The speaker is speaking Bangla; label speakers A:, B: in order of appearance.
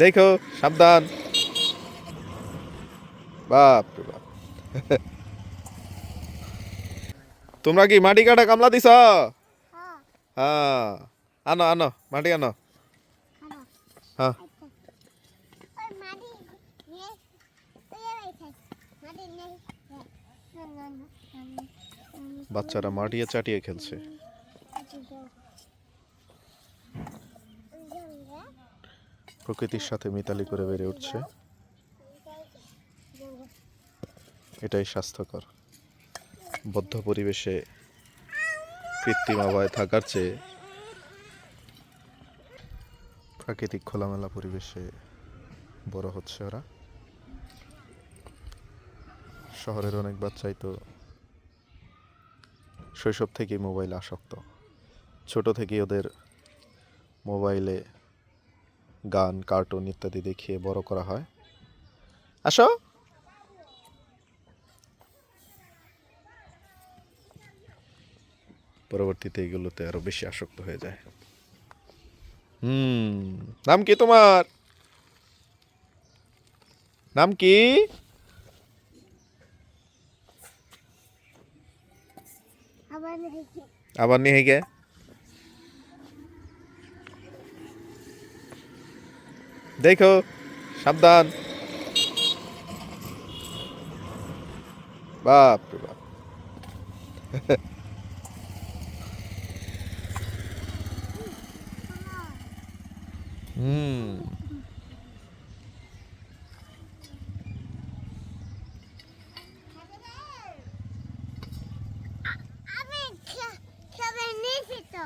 A: দেখো, সাবধান। বাপরে বাপ। তোমরা কি মাটি কাটা কামলা দিছ? হ্যাঁ। আনো আনো, মাটি আনো। হ্যাঁ। বাচ্চারা মাটিয়ে চাটিয়ে খেলছে। প্রকৃতির সাথে মিতালি করে বেড়ে উঠছে। এটাই স্বাস্থ্যকর। বদ্ধ পরিবেশে কৃত্রিম আবহাওয়ায় থাকার চেয়ে প্রাকৃতিক খোলামেলা পরিবেশে বড় হচ্ছে ওরা। শহরের অনেক বাচ্চাই তো শৈশব থেকেই মোবাইলে আসক্ত। ছোট থেকেই ওদের মোবাইলে গান কার্টুন ইত্যাদি দেখিয়ে বড় করা হয়। আসো। পরবর্তীতে এগুলোতে আরও বেশি আসক্ত হয়ে যায়। হুম নাম কি তোমার? নাম কি? আবার নিয়ে গে। দেখো সাবধান। বাপ রে বাপ। হুম। আমি খাবে নিছি তো।